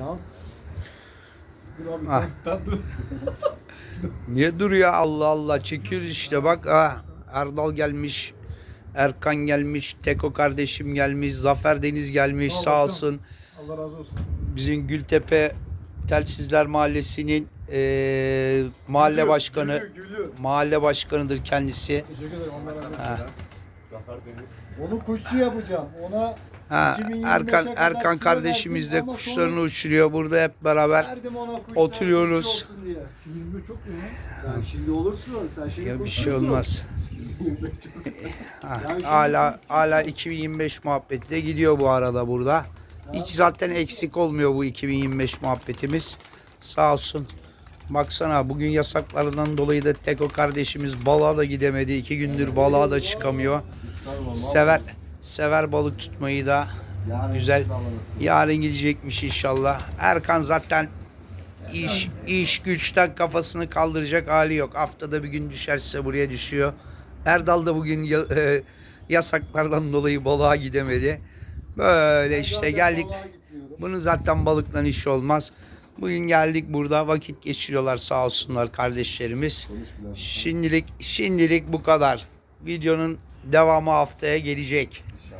Şans. Dur abi Ah. tat dur. Niye duruyor Allah Allah çekiyoruz işte bak ha Erdal gelmiş Erkan gelmiş Teko kardeşim gelmiş Zafer Deniz gelmiş Sağ ol sağ olsun Allah razı olsun. bizim Gültepe Telsizler Mahallesi'nin eee, mahalle başkanı Gülüyor, gülüyor. mahalle başkanıdır kendisi Teşekkür ederim. Allah razı olsun. Onu kuşçu yapacağım. Ona ha, 2025'e Erkan kadar Erkan süre kardeşimiz de verdim ama kuşlarını sonra- uçuruyor burada hep beraber verdim ona kuşlar. Oturuyoruz. kuşçu olsun diye. 2025 çok mu? Sen şimdi olursun. Sen şimdi ya bir kuşçusun. şey olmaz. Ha, hala hala 2025 muhabbeti de gidiyor bu arada burada. Hiç zaten eksik olmuyor bu 2025 muhabbetimiz. Sağ olsun. Baksana bugün yasaklardan dolayı da Teko kardeşimiz balığa da gidemedi. iki gündür balığa da çıkamıyor. Sever sever balık tutmayı da. Güzel. Yarın gidecekmiş inşallah. Erkan zaten iş iş güçten kafasını kaldıracak hali yok. Haftada bir gün düşerse buraya düşüyor. Erdal da bugün e, yasaklardan dolayı balığa gidemedi. Böyle işte geldik. Bunun zaten balıkla iş olmaz. Bugün geldik burada vakit geçiriyorlar sağ olsunlar kardeşlerimiz. Şimdilik şimdilik bu kadar. Videonun devamı haftaya gelecek.